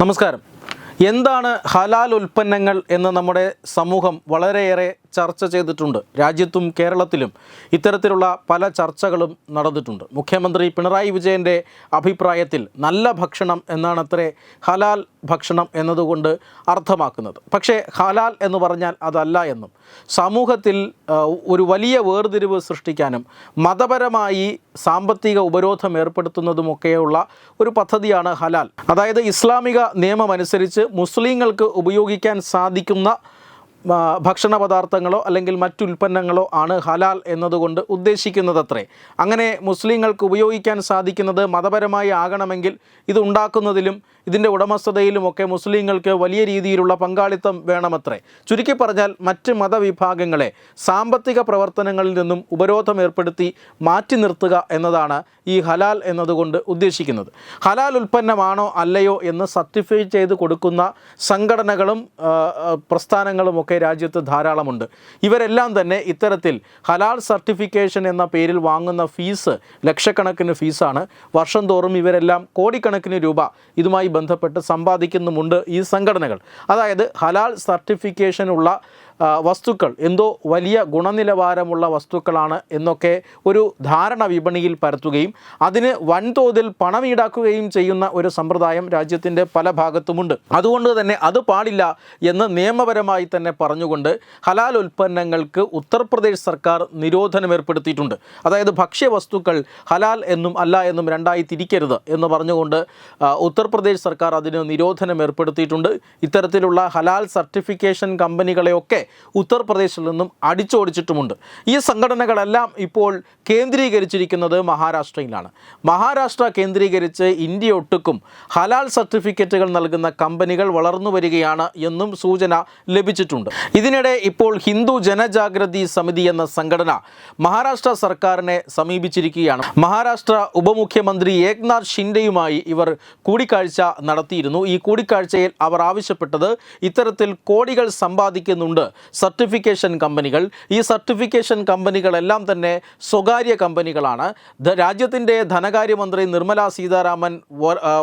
നമസ്കാരം. എന്താണ് ഹലാൽ ഉൽപ്പന്നങ്ങൾ എന്ന് നമ്മുടെ സമൂഹം വളരെയേറെ ചർച്ച ചെയ്തിട്ടുണ്ട്. രാജ്യത്തും കേരളത്തിലും ഇത്തരത്തിലുള്ള പല ചർച്ചകളും നടന്നിട്ടുണ്ട്. മുഖ്യമന്ത്രി പിണറായി വിജയന്റെ അഭിപ്രായത്തിൽ നല്ല ഭക്ഷണം എന്നാണ് അത്രേ ഹലാൽ ഭക്ഷണം എന്നതുകൊണ്ട് അർത്ഥമാക്കുന്നത്. പക്ഷേ ഹലാൽ എന്ന് പറഞ്ഞാൽ അതല്ല എന്നും സമൂഹത്തിൽ ഒരു വലിയ വേർതിരിവ് സൃഷ്ടിക്കാനും മതപരമായി സാമ്പത്തിക ഉപരോധം ഏർപ്പെടുത്തുന്നതുമൊക്കെയുള്ള ഒരു പദ്ധതിയാണ് ഹലാൽ. അതായത് ഇസ്ലാമിക നിയമമനുസരിച്ച് മുസ്ലിങ്ങൾക്ക് ഉപയോഗിക്കാൻ സാധിക്കുന്ന ഭക്ഷണ പദാർത്ഥങ്ങളോ അല്ലെങ്കിൽ മറ്റുൽപ്പന്നങ്ങളോ ആണ് ഹലാൽ എന്നതുകൊണ്ട് ഉദ്ദേശിക്കുന്നതത്രേ. അങ്ങനെ മുസ്ലിങ്ങൾക്ക് ഉപയോഗിക്കാൻ സാധിക്കുന്നത് മതപരമായി ആകണമെങ്കിൽ ഇത് ഉണ്ടാക്കുന്നതിലും ഇതിന്റെ ഉടമസ്ഥതയിലുമൊക്കെ മുസ്ലിങ്ങൾക്ക് വലിയ രീതിയിലുള്ള പങ്കാളിത്തം വേണമത്രേ. ചുരുക്കി പറഞ്ഞാൽ മറ്റ് മതവിഭാഗങ്ങളെ സാമ്പത്തിക പ്രവർത്തനങ്ങളിൽ നിന്നും ഉപരോധം ഏർപ്പെടുത്തി മാറ്റി നിർത്തുക എന്നതാണ് ഈ ഹലാൽ എന്നതുകൊണ്ട് ഉദ്ദേശിക്കുന്നത്. ഹലാൽ ഉൽപ്പന്നമാണോ അല്ലയോ എന്ന് സർട്ടിഫൈ ചെയ്ത് കൊടുക്കുന്ന സംഘടനകളും പ്രസ്ഥാനങ്ങളും ഒക്കെ രാജ്യത്ത് ധാരാളമുണ്ട്. ഇവരെല്ലാം തന്നെ ഇത്തരത്തിൽ ഹലാൽ സർട്ടിഫിക്കേഷൻ എന്ന പേരിൽ വാങ്ങുന്ന ഫീസ് ലക്ഷക്കണക്കിന് ഫീസാണ്. വർഷം തോറും ഇവരെല്ലാം കോടിക്കണക്കിന് രൂപ ഇതുമായി ബന്ധപ്പെട്ട് സമ്പാദിക്കുന്നുമുണ്ട് ഈ സംഘടനകൾ. അതായത് ഹലാൽ സർട്ടിഫിക്കേഷനുള്ള വസ്തുക്കൾ എന്തോ വലിയ ഗുണനിലവാരമുള്ള വസ്തുക്കളാണ് എന്നൊക്കെ ഒരു ധാരണ വിപണിയിൽ പരത്തുകയും അതിന് വൻതോതിൽ പണം ഈടാക്കുകയും ചെയ്യുന്ന ഒരു സമ്പ്രദായം രാജ്യത്തിന്റെ പല ഭാഗത്തുമുണ്ട്. അതുകൊണ്ട് തന്നെ അത് പാടില്ല എന്ന് നിയമപരമായി തന്നെ പറഞ്ഞുകൊണ്ട് ഹലാൽ ഉൽപ്പന്നങ്ങൾക്ക് ഉത്തർപ്രദേശ് സർക്കാർ നിരോധനം ഏർപ്പെടുത്തിയിട്ടുണ്ട്. അതായത് ഭക്ഷ്യവസ്തുക്കൾ ഹലാൽ എന്നും അല്ല എന്നും രണ്ടായി തിരിക്കരുത് എന്ന് പറഞ്ഞുകൊണ്ട് ഉത്തർപ്രദേശ് സർക്കാർ അതിന് നിരോധനം ഏർപ്പെടുത്തിയിട്ടുണ്ട്. ഇത്തരത്തിലുള്ള ഹലാൽ സർട്ടിഫിക്കേഷൻ കമ്പനികളെയൊക്കെ ഉത്തർപ്രദേശിൽ നിന്നും അടിച്ചോടിച്ചിട്ടുമുണ്ട്. ഈ സംഘടനകളെല്ലാം ഇപ്പോൾ കേന്ദ്രീകരിച്ചിരിക്കുന്നത് മഹാരാഷ്ട്രയിലാണ്. മഹാരാഷ്ട്ര കേന്ദ്രീകരിച്ച് ഇന്ത്യ ഒട്ടുക്കും. ഹലാൽ സർട്ടിഫിക്കറ്റുകൾ നൽകുന്ന കമ്പനികൾ വളർന്നു വരികയാണ് എന്നും സൂചന ലഭിച്ചിട്ടുണ്ട്. ഇതിനിടെ ഇപ്പോൾ ഹിന്ദു ജനജാഗ്രതി സമിതി എന്ന സംഘടന മഹാരാഷ്ട്ര സർക്കാരിനെ സമീപിച്ചിരിക്കുകയാണ്. മഹാരാഷ്ട്ര ഉപമുഖ്യമന്ത്രി ഏക്നാഥ് ഷിൻഡെയുമായി ഇവർ കൂടിക്കാഴ്ച നടത്തിയിരുന്നു. ഈ കൂടിക്കാഴ്ചയിൽ അവർ ആവശ്യപ്പെട്ടത് ഇത്തരത്തിൽ കോടികൾ സമ്പാദിക്കുന്നുണ്ട് സർട്ടിഫിക്കേഷൻ കമ്പനികൾ. ഈ സർട്ടിഫിക്കേഷൻ കമ്പനികളെല്ലാം തന്നെ സ്വകാര്യ കമ്പനികളാണ്. രാജ്യത്തിന്റെ ധനകാര്യമന്ത്രി നിർമ്മല സീതാരാമൻ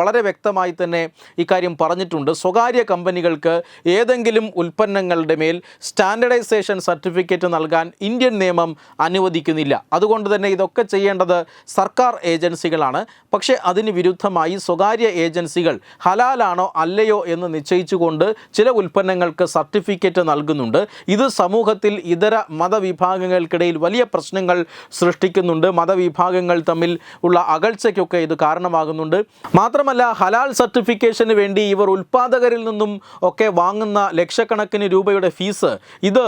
വളരെ വ്യക്തമായി തന്നെ ഇക്കാര്യം പറഞ്ഞിട്ടുണ്ട്. സ്വകാര്യ കമ്പനികൾക്ക് ഏതെങ്കിലും ഉൽപ്പന്നങ്ങളുടെ മേൽ സ്റ്റാൻഡർഡൈസേഷൻ സർട്ടിഫിക്കറ്റ് നൽകാൻ ഇന്ത്യൻ നിയമം അനുവദിക്കുന്നില്ല. അതുകൊണ്ട് തന്നെ ഇതൊക്കെ ചെയ്യേണ്ടത് സർക്കാർ ഏജൻസികളാണ്. പക്ഷേ അതിന് വിരുദ്ധമായി സ്വകാര്യ ഏജൻസികൾ ഹലാലാണോ അല്ലയോ എന്ന് നിശ്ചയിച്ചുകൊണ്ട് ചില ഉൽപ്പന്നങ്ങൾക്ക് സർട്ടിഫിക്കറ്റ് നൽകുന്നുണ്ട്. ഇത് സമൂഹത്തിൽ ഇതര മതവിഭാഗങ്ങൾക്കിടയിൽ വലിയ പ്രശ്നങ്ങൾ സൃഷ്ടിക്കുന്നുണ്ട്. മതവിഭാഗങ്ങൾ തമ്മിൽ ഉള്ള അകൽച്ചയ്ക്കൊക്കെ ഇത് കാരണമാകുന്നുണ്ട്. മാത്രമല്ല ഹലാൽ സർട്ടിഫിക്കേഷന് വേണ്ടി ഇവർ ഉൽപ്പാദകരിൽ നിന്നും ഒക്കെ വാങ്ങുന്ന ലക്ഷക്കണക്കിന് രൂപയുടെ ഫീസ് ഇത്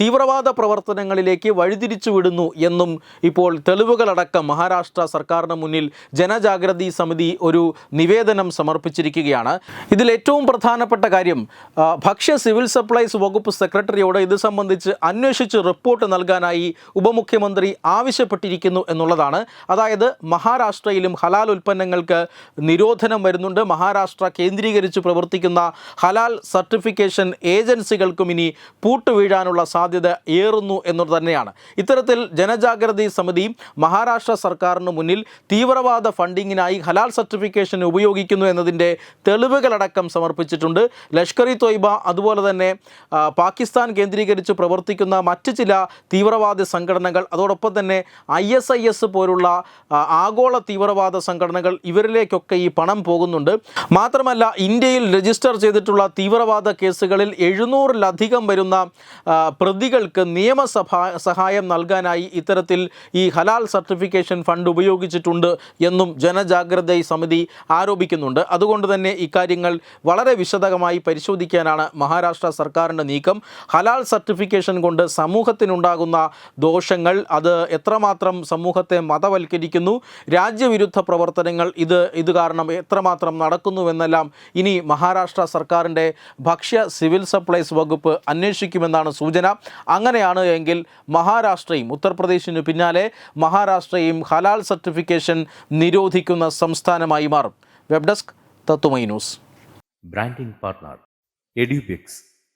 തീവ്രവാദ പ്രവർത്തനങ്ങളിലേക്ക് വഴിതിരിച്ചു വിടുന്നു എന്നും ഇപ്പോൾ തെളിവുകളടക്കം മഹാരാഷ്ട്ര സർക്കാരിന് മുന്നിൽ ജനജാഗ്രതി സമിതി ഒരു നിവേദനം സമർപ്പിച്ചിരിക്കുകയാണ്. ഇതിൽ ഏറ്റവും പ്രധാനപ്പെട്ട കാര്യം ഭക്ഷ്യ സിവിൽ സപ്ലൈസ് വകുപ്പ് സെക്രട്ടറിയോട് ഇത് സംബന്ധിച്ച് അന്വേഷിച്ച് റിപ്പോർട്ട് നൽകാനായി ഉപമുഖ്യമന്ത്രി ആവശ്യപ്പെട്ടിരിക്കുന്നു എന്നുള്ളതാണ്. അതായത് മഹാരാഷ്ട്രയിലും ഹലാൽ ഉൽപ്പന്നങ്ങൾക്ക് നിരോധനം വരുന്നുണ്ട്. മഹാരാഷ്ട്ര കേന്ദ്രീകരിച്ച് പ്രവർത്തിക്കുന്ന ഹലാൽ സർട്ടിഫിക്കേഷൻ ഏജൻസികൾക്കും ഇനി പൂട്ടുവീഴാനുള്ള സാധ്യത ഏറുന്നു എന്നത് തന്നെയാണ്. ഇത്തരത്തിൽ ജനജാഗ്രതി സമിതി മഹാരാഷ്ട്ര സർക്കാരിന് മുന്നിൽ തീവ്രവാദ ഫണ്ടിങ്ങിനായി ഹലാൽ സർട്ടിഫിക്കേഷൻ ഉപയോഗിക്കുന്നു എന്നതിന്റെ തെളിവുകളടക്കം സമർപ്പിച്ചിട്ടുണ്ട്. ലഷ്കർ ഇ തൊയ്ബ അതുപോലെ തന്നെ പാകിസ്ഥാൻ കേന്ദ്രീകരിച്ച് പ്രവർത്തിക്കുന്ന മറ്റ് ചില തീവ്രവാദ സംഘടനകൾ അതോടൊപ്പം തന്നെ ഐ എസ് ഐ എസ് പോലുള്ള ആഗോള തീവ്രവാദ സംഘടനകൾ ഇവരിലേക്കൊക്കെ ഈ പണം പോകുന്നുണ്ട്. മാത്രമല്ല ഇന്ത്യയിൽ രജിസ്റ്റർ ചെയ്തിട്ടുള്ള തീവ്രവാദ കേസുകളിൽ എഴുന്നൂറിലധികം വരുന്ന പ്രതികൾക്ക് നിയമസഭ സഹായം നൽകാനായി ഇത്തരത്തിൽ ഈ ഹലാൽ സർട്ടിഫിക്കേഷൻ ഫണ്ട് ഉപയോഗിച്ചിട്ടുണ്ട് എന്നും ജനജാഗ്രത സമിതി ആരോപിക്കുന്നുണ്ട്. അതുകൊണ്ട് തന്നെ ഇക്കാര്യങ്ങൾ വളരെ വിശദമായി പരിശോധിക്കാനാണ് മഹാരാഷ്ട്ര സർക്കാരിന്റെ നീക്കം. ഹലാൽ സർട്ടിഫിക്കേഷൻ കൊണ്ട് സമൂഹത്തിനുണ്ടാകുന്ന ദോഷങ്ങൾ അത് എത്രമാത്രം സമൂഹത്തെ മതവൽക്കരിക്കുന്നു രാജ്യവിരുദ്ധ പ്രവർത്തനങ്ങൾ ഇത് ഇത് കാരണം എത്രമാത്രം നടക്കുന്നുവെന്നെല്ലാം ഇനി മഹാരാഷ്ട്ര സർക്കാരിന്റെ ഭക്ഷ്യ സിവിൽ സപ്ലൈസ് വകുപ്പ് അന്വേഷിക്കുമെന്നാണ് സൂചന. അങ്ങനെയാണ് എങ്കിൽ മഹാരാഷ്ട്രയും ഉത്തർപ്രദേശിനു പിന്നാലെ മഹാരാഷ്ട്രയും ഹലാൽ സർട്ടിഫിക്കേഷൻ നിരോധിക്കുന്ന സംസ്ഥാനമായി മാറും. Web desk Tatwamayi news. Branding partner EduBix